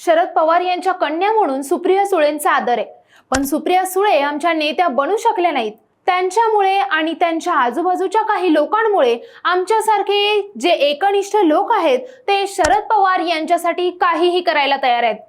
शरद पवार यांच्या कन्या म्हणून सुप्रिया सुळेंचा आदर आहे. पण सुप्रिया सुळे आमच्या नेत्या बनू शकल्या नाहीत. त्यांच्यामुळे आणि त्यांच्या आजूबाजूच्या काही लोकांमुळे आमच्यासारखे जे एकनिष्ठ लोक आहेत ते शरद पवार यांच्यासाठी काहीही करायला तयार आहेत.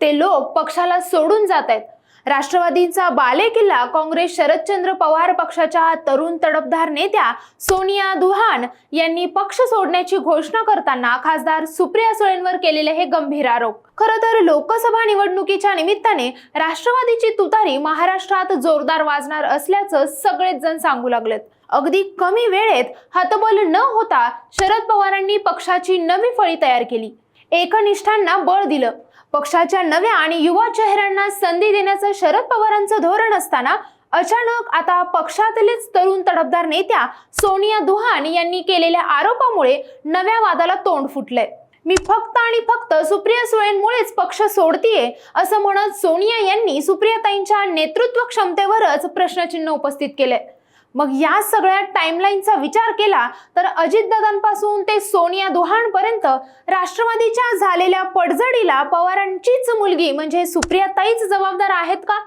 ते लोक पक्षाला सोडून जात आहेत. राष्ट्रवादीचा बालेकिल्ला काँग्रेस शरदचंद्र पवार पक्षाच्या तरुण तडफदार नेत्या सोनिया दुहान यांनी पक्ष सोडण्याची घोषणा करताना खासदार सुप्रिया सुळेंवर केलेले हे गंभीर आरोप. खरं तर लोकसभा निवडणुकीच्या निमित्ताने राष्ट्रवादीची तुतारी महाराष्ट्रात जोरदार वाजणार असल्याचं सगळेच जण सांगू लागलेत. अगदी कमी वेळेत हतबल न होता शरद पवारांनी पक्षाची नवी फळी तयार केली. एकनिष्ठांना बळ दिलं. पक्षाच्या नव्या आणि युवा चेहऱ्यांना संधी देण्याचं शरद पवारांचं धोरण असताना अचानक आता पक्षातीलच तरुण तडफदार नेत्या सोनिया दुहान यांनी केलेल्या आरोपामुळे नव्या वादाला तोंड फुटलंय. मी फक्त आणि फक्त सुप्रिया सुळेंमुळेच पक्ष सोडतीये असं म्हणत सोनिया यांनी सुप्रियाताईंच्या नेतृत्व क्षमतेवरच प्रश्नचिन्ह उपस्थित केलंय. मग या सगळ्या टाइमलाईनचा विचार केला तर अजितदादांपासून ते सोनिया दोहानपर्यंत राष्ट्रवादीच्या झालेल्या पडझडीला पवारांचीच मुलगी म्हणजे सुप्रियाताईच जबाबदार आहेत का?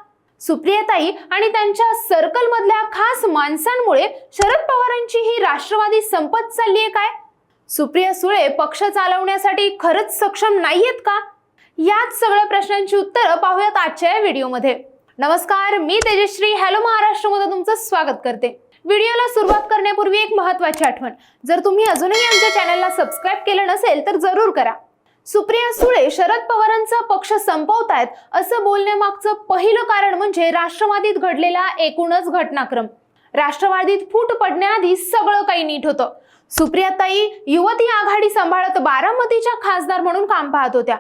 सुप्रियाताई आणि त्यांच्या सर्कलमधल्या खास माणसांमुळे शरद पवारांची ही राष्ट्रवादी संपत चालली आहे काय? सुप्रिया सुळे पक्ष चालवण्यासाठी खरंच सक्षम नाहीयेत का? याच सगळ्या प्रश्नांची उत्तरं पाहूयात आजच्या या व्हिडिओमध्ये नमस्कार मी तेजश्री. हॅलो महाराष्ट्रमध्ये तुमचं स्वागत करते. व्हिडिओला सुरुवात करण्यापूर्वी एक महत्वाची आठवण. जर तुम्ही अजूनही आमच्या चॅनलला सबस्क्राईब केलं नसेल तर जरूर करा. सुप्रिया सुळे शरद पवारांचा पक्ष संपवतायत असं बोलण्यामागचं पहिलं कारण म्हणजे राष्ट्रवादीत घडलेला एकूणच घटनाक्रम. राष्ट्रवादीत फूट पडण्याआधी सगळं काही नीट होतं. सुप्रियाताई युवती आघाडी सांभाळत बारामतीच्या खासदार म्हणून काम पाहत होत्या.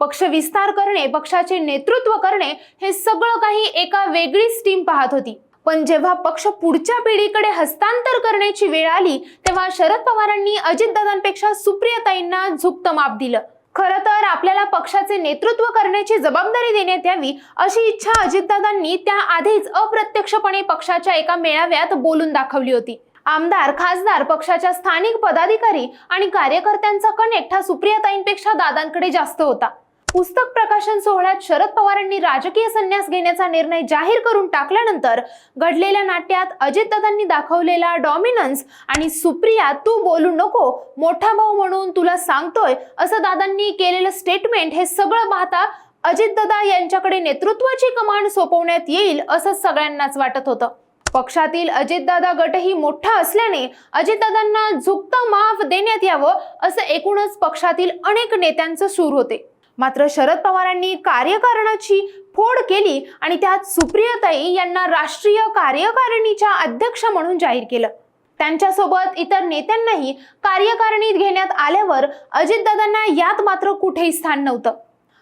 पक्ष विस्तार करणे पक्षाचे नेतृत्व करणे हे सगळं काही एका वेगळीच टीम पाहत होती. पण जेव्हा पक्ष पुढच्या पिढीकडे हस्तांतर करण्याची वेळ आली तेव्हा शरद पवारांनी अजितदादांपेक्षा सुप्रियताईंना झुकतं माप दिलं. खरं तर आपल्याला पक्षाचे नेतृत्व करण्याची जबाबदारी देण्यात यावी अशी इच्छा अजितदादांनी त्याआधीच अप्रत्यक्षपणे पक्षाच्या एका मेळाव्यात बोलून दाखवली होती. आमदार खासदार पक्षाच्या स्थानिक पदाधिकारी आणि कार्यकर्त्यांचा कनेक्ट हा सुप्रियाताईंपेक्षा दादांकडे जास्त होता. पुस्तक प्रकाशन सोहळ्यात शरद पवारांनी राजकीय संन्यास घेण्याचा निर्णय जाहीर करून टाकल्यानंतर घडलेल्या नाट्यात अजितदादांनी दाखवलेला डॉमिनन्स आणि सुप्रिया तू बोलू नको मोठा भाऊ म्हणून तुला सांगतोय असं दादांनी केलेलं स्टेटमेंट हे सगळं पाहता अजितदादा यांच्याकडे नेतृत्वाची कमांड सोपवण्यात येईल असं सगळ्यांनाच वाटत होतं. पक्षातील अजितदादा गटही मोठा असल्याने अजितदादांना झुकतं माफ देण्यात यावं असं एकूणच पक्षातील अनेक नेत्यांचं सूर होते. मात्र शरद पवारांनी कार्यकारणाची फोड केली आणि त्यात सुप्रियाताई यांना राष्ट्रीय कार्यकारिणीच्या अध्यक्ष म्हणून जाहीर केलं. त्यांच्यासोबत इतर नेत्यांनाही कार्यकारिणीत घेण्यात आल्यावर अजितदादांना यात मात्र कुठेही स्थान नव्हतं.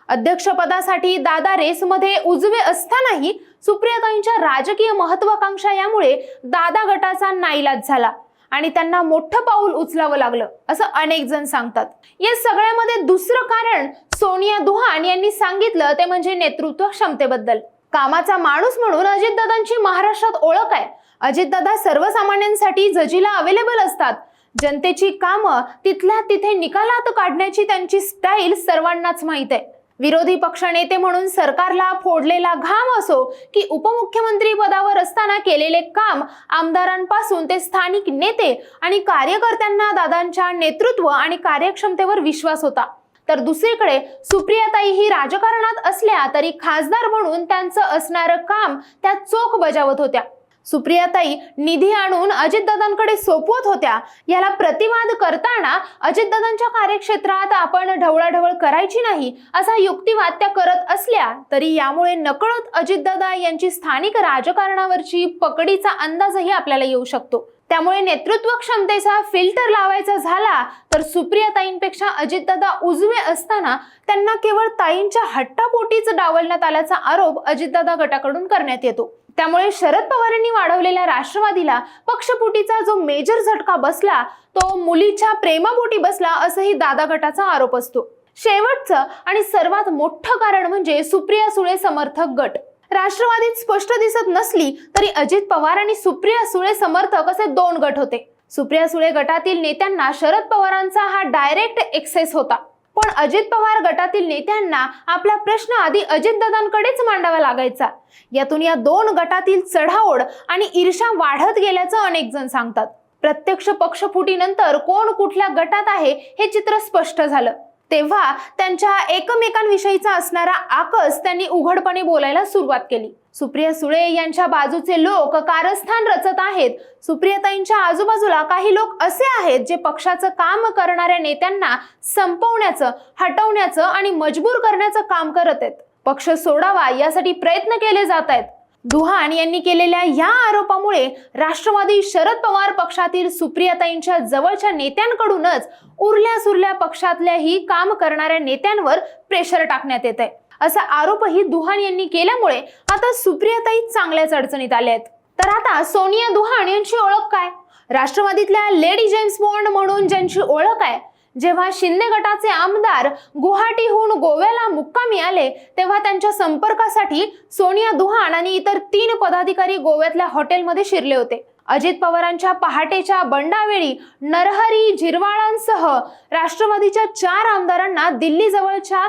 अध्यक्षपदासाठी दादा रेसमध्ये उजवे असतानाही सुप्रियाताईंच्या राजकीय महत्वाकांक्षा यामुळे दादा गटाचा नाईलाज झाला. आणि त्यांना मोठं पाऊल उचलावं लागलं असं अनेक जण सांगतात. या सगळ्यामध्ये दुसरं कारण सोनिया दुहान यांनी सांगितलं ते म्हणजे नेतृत्व क्षमतेबद्दल. कामाचा माणूस म्हणून अजितदादांची महाराष्ट्रात ओळख आहे. अजितदादा सर्वसामान्यांसाठी जजीला अवेलेबल असतात. जनतेची कामं तिथल्या तिथे निकालात काढण्याची त्यांची स्टाईल सर्वांनाच माहीत आहे. विरोधी पक्षनेते म्हणून सरकारला फोडलेला घाम असो की उपमुख्यमंत्री पदावर असताना केलेले काम आमदारांपासून ते स्थानिक नेते आणि कार्यकर्त्यांना दादांच्या नेतृत्व आणि कार्यक्षमतेवर विश्वास होता. तर दुसरीकडे सुप्रियाताई ही राजकारणात असल्या तरी खासदार म्हणून त्यांचं असणारं काम त्या चोख बजावत होत्या. सुप्रियाताई निधी आणून अजितदादांकडे सोपवत होत्या. याला प्रतिवाद करताना अजितदादांच्या कार्यक्षेत्रात आपण ढवळाढवळ करायची नाही असा युक्तिवाद त्या करत असल्या तरी यामुळे नकळत अजितदादा यांची स्थानिक राजकारणावरची पकडीचा अंदाजही आपल्याला येऊ शकतो. त्यामुळे नेतृत्व क्षमतेचा फिल्टर लावायचा झाला तर सुप्रियाताईंपेक्षा अजितदादा उजवे असताना त्यांना केवळ ताईंच्या हट्टापोटीच डावलण्यात आल्याचा आरोप अजितदादा गटाकडून करण्यात येतो. त्यामुळे शरद पवारांनी वाढवलेल्या राष्ट्रवादीला पक्षपुटीचा जो मेजर झटका बसला तो मुलीच्या प्रेमापोटी बसला असंही दादा गटाचा आरोप असतो. शेवटचं आणि सर्वात मोठं कारण म्हणजे सुप्रिया सुळे समर्थक गट. राष्ट्रवादीत स्पष्ट दिसत नसली तरी अजित पवार आणि सुप्रिया सुळे समर्थक असे दोन गट होते. सुप्रिया सुळे गटातील नेत्यांना शरद पवारांचा हा डायरेक्ट एक्सेस होता. पण अजित पवार गटातील नेत्यांना आपला प्रश्न आधी अजितदादांकडेच मांडावा लागायचा. यातून या दोन गटातील चढाओढ आणि ईर्षा वाढत गेल्याचं अनेक जण सांगतात. प्रत्यक्ष पक्षफुटीनंतर कोण कुठल्या गटात आहे हे चित्र स्पष्ट झालं. तेव्हा त्यांच्या एकमेकांविषयीचा असणारा आकस त्यांनी उघडपणे बोलायला सुरुवात केली. सुप्रिया सुळे यांच्या बाजूचे लोक कारस्थान रचत आहेत. सुप्रियाताईंच्या आजूबाजूला काही लोक असे आहेत जे पक्षाचं काम करणाऱ्या नेत्यांना संपवण्याचं हटवण्याचं आणि मजबूर करण्याचं काम करत आहेत. पक्ष सोडावा यासाठी प्रयत्न केले जात आहेत. दुहान यांनी केलेल्या या आरोपामुळे राष्ट्रवादी शरद पवार पक्षातील सुप्रियाताईंच्या जवळच्या नेत्यांकडूनच उरल्या सुरल्या पक्षातल्याही काम करणाऱ्या नेत्यांवर प्रेशर टाकण्यात येत आहे. असा आरोपही दुहान यांनी केल्यामुळे आता सुप्रियाताई चांगल्याच अडचणीत आल्या आहेत. तर आता सोनिया दुहान यांची ओळख काय? राष्ट्रवादीतल्या लेडी जेम्स बॉन्ड म्हणून ज्यांची ओळख आहे जेव्हा शिंदे गटाचे आमदार गुवाहाटीहून गोव्याला मुक्कामी आले तेव्हा त्यांच्या संपर्कासाठी सोनिया दुहान आणि इतर तीन पदाधिकारी गोव्यातल्या हॉटेलमध्ये शिरले होते. अजित पवारांच्या पहाटेच्या बंडावेळी नरहरी झिरवाळांसह राष्ट्रवादीच्या चार आमदारांना दिल्लीजवळच्या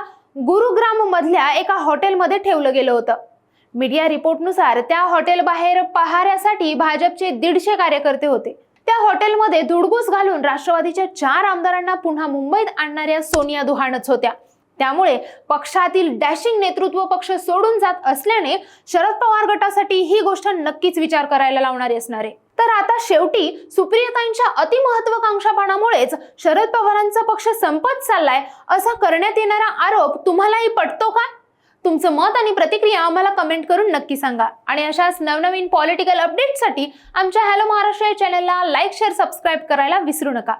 गुरुग्राम मधल्या एका हॉटेलमध्ये ठेवलं गेलं होतं. मीडिया रिपोर्टनुसार त्या हॉटेलबाहेर पहाऱ्यासाठी भाजपचे दीडशे कार्यकर्ते होते. त्या हॉटेलमध्ये धुडगूस घालून राष्ट्रवादीच्या चार आमदारांना पुन्हा मुंबईत आणणाऱ्या सोनिया दुहानच होत्या. त्यामुळे पक्षातील डॅशिंग नेतृत्व पक्ष सोडून जात असल्याने शरद पवार गटासाठी ही गोष्ट नक्कीच विचार करायला लावणारी असणार. आहे तर आता शेवटी सुप्रियताईंच्या अतिमहत्वाकांक्षापणामुळेच शरद पवारांचा पक्ष संपत चाललाय असा करण्यात येणारा आरोप तुम्हालाही पटतो का? तुमचं मत आणि प्रतिक्रिया आम्हाला कमेंट करून नक्की सांगा. आणि अशाच नवनवीन पॉलिटिकल अपडेटसाठी आमच्या हॅलो महाराष्ट्र या चॅनलला लाईक शेअर सबस्क्राईब करायला विसरू नका.